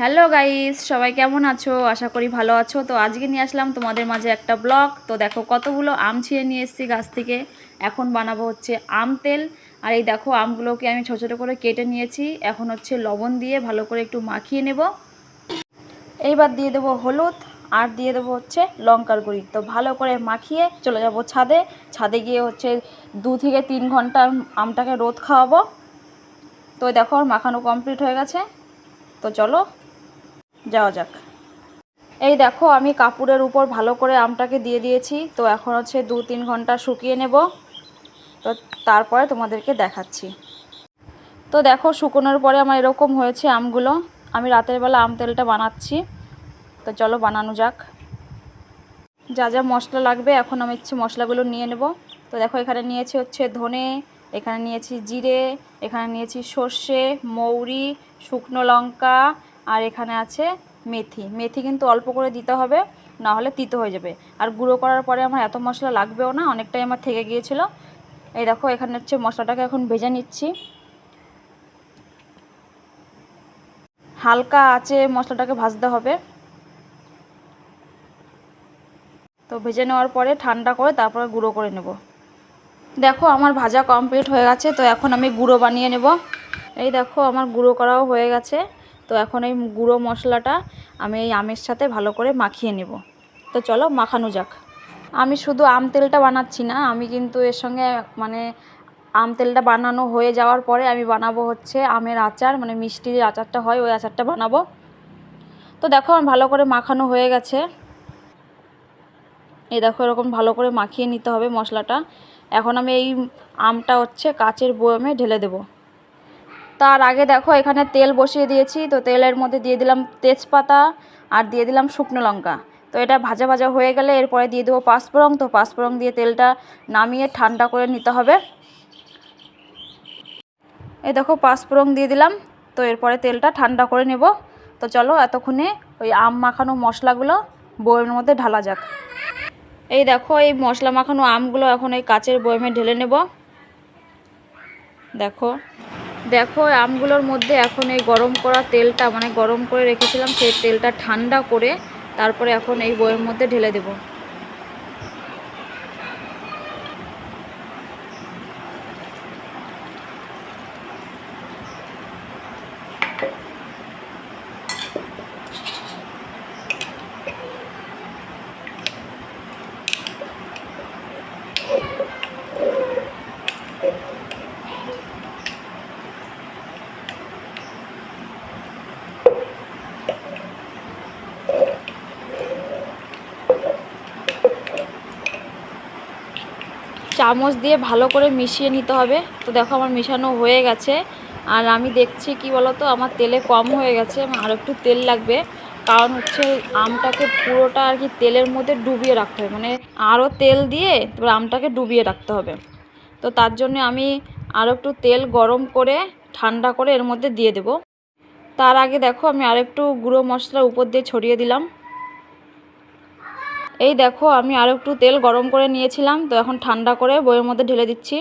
Hello guys, সবাই কেমন আছো? আশা করি ভালো আছো। তো আজকে নিয়ে আসলাম তোমাদের মাঝে একটা ব্লগ। তো দেখো কতগুলো আম ছিঁড়ে নিয়ে এসেছি গাছ থেকে। এখন বানাবো হচ্ছে আম তেল। আর এই দেখো আমগুলোকে আমি ছোটো ছোটো করে কেটে নিয়েছি। এখন হচ্ছে লবণ দিয়ে ভালো করে একটু মাখিয়ে নেব। এইবার দিয়ে দেবো হলুদ আর দিয়ে দেবো হচ্ছে লঙ্কার গুঁড়ি। তো ভালো করে মাখিয়ে চলে যাব ছাদে। ছাদে গিয়ে হচ্ছে দু থেকে তিন ঘণ্টা আমটাকে রোদ খাওয়াবো। তো দেখো মাখানো কমপ্লিট হয়ে গেছে। তো চলো যাওয়া যাক। এই দেখো, আমি কাপড়ের উপর ভালো করে আমটাকে দিয়ে দিয়েছি। তো এখন হচ্ছে দু তিন ঘণ্টা শুকিয়ে নেব। তো তারপরে তোমাদেরকে দেখাচ্ছি। তো দেখো, শুকোনোর পরে আমার এরকম হয়েছে আমগুলো। আমি রাতের বেলা আম তেলটা বানাচ্ছি। তো চলো বানানো যাক। যা যা মশলা লাগবে, এখন আমি হচ্ছে মশলাগুলো নিয়ে নেব। তো দেখো, এখানে নিয়েছি হচ্ছে ধনে, এখানে নিয়েছি জিরে, এখানে নিয়েছি সর্ষে, মৌরি, শুকনো লঙ্কা আর এখানে আছে মেথি। মেথি কিন্তু অল্প করে দিতে হবে না হলে তিতো হয়ে যাবে। আর গুঁড়ো করার পরে আমার এত মশলা লাগবেও না, অনেকটাই আমার থেকে গিয়েছিল। এই দেখো, এখানে হচ্ছে মশলাটাকে এখন ভেজে নিচ্ছি। হালকা আছে মশলাটাকে ভাজতে হবে। তো ভেজে নেওয়ার পরে ঠান্ডা করে তারপরে গুঁড়ো করে নেব। দেখো, আমার ভাজা কমপ্লিট হয়ে গেছে, তো এখন আমি গুঁড়ো বানিয়ে নেব। এই দেখো, আমার গুঁড়ো করাও হয়ে গেছে। তো এখন এই গুঁড়ো মশলাটা আমি এই আমের সাথে ভালো করে মাখিয়ে নেব। তো চলো মাখানো যাক। আমি শুধু আম তেলটা বানাচ্ছি না, আমি কিন্তু এর সঙ্গে মানে আম তেলটা বানানো হয়ে যাওয়ার পরে আমি বানাবো হচ্ছে আমের আচার মানে মিষ্টি যে আচারটা হয় ওই আচারটা বানাবো। তো দেখো আমার ভালো করে মাখানো হয়ে গেছে। এই দেখো এরকম ভালো করে মাখিয়ে নিতে হবে মশলাটা। এখন আমি এই আমটা হচ্ছে কাচের বয়মে ঢেলে দেব। তার আগে দেখো, এখানে তেল বসিয়ে দিয়েছি। তো তেলের মধ্যে দিয়ে দিলাম তেজপাতা আর দিয়ে দিলাম শুকনো লঙ্কা। তো এটা ভাজা ভাজা হয়ে গেলে এরপরে দিয়ে দেবো পাঁচফোড়ন। তো পাঁচফোড়ন দিয়ে তেলটা নামিয়ে ঠান্ডা করে নিতে হবে। এই দেখো, পাঁচফোড়ন দিয়ে দিলাম। তো এরপরে তেলটা ঠান্ডা করে নেব। তো চলো, এতক্ষণে ওই আম মাখানো মশলাগুলো বইয়ের মধ্যে ঢালা যাক। এই দেখো, এই মশলা মাখানো আমগুলো এখন এই কাচের বয়মে ঢেলে নেব। দেখো। দেখো, আমগুলোর মধ্যে এখন এই গরম করা তেলটা মানে গরম করে রেখেছিলাম, সেই তেলটা ঠান্ডা করে তারপরে এখন এই বইয়ের মধ্যে ঢেলে দেব। চামচ দিয়ে ভালো করে মিশিয়ে নিতে হবে। তো দেখো আমার মিশানো হয়ে গেছে। আর আমি দেখছি কি বলতো, আমার তেলে কম হয়ে গেছে আর একটু তেল লাগবে। কারণ হচ্ছে আমটাকে পুরোটা আর কি তেলের মধ্যে ডুবিয়ে রাখতে হবে। মানে আরও তেল দিয়ে তারপর আমটাকে ডুবিয়ে রাখতে হবে। তো তার জন্য আমি আরও একটু তেল গরম করে, ঠান্ডা করে এর মধ্যে দিয়ে দেব। তার আগে দেখো আমি আরেকটু গুঁড়ো মশলা উপর দিয়ে ছড়িয়ে দিলাম। এই দেখো, আমি আরও একটু তেল গরম করে নিয়েছিলাম, তো এখন ঠান্ডা করে বইয়ের মধ্যে ঢেলে দিচ্ছি।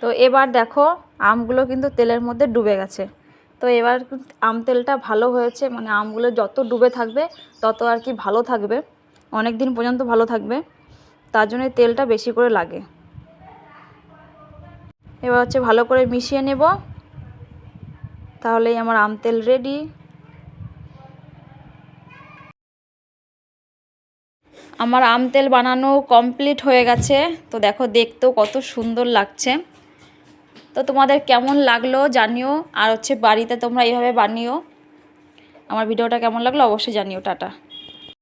তো এবার দেখো, আমগুলো কিন্তু তেলের মধ্যে ডুবে গেছে। তো এবার আম তেলটা ভালো হয়েছে মানে আমগুলো যত ডুবে থাকবে, তত আর কি ভালো থাকবে অনেক দিন পর্যন্ত ভালো থাকবে, তার জন্য তেলটা বেশি করে লাগে। এবার হচ্ছে ভালো করে মিশিয়ে নেব। তাহলেই আমার আম তেল রেডি আমার আম তেল বানানো কমপ্লিট হয়ে গেছে। তো দেখো দেখতেও কত সুন্দর লাগছে। তো তোমাদের কেমন লাগল জানিও। আর হচ্ছে বাড়িতে তোমরা এইভাবে বানিও। আমার ভিডিওটা কেমন লাগল অবশ্যই জানিও, টাটা।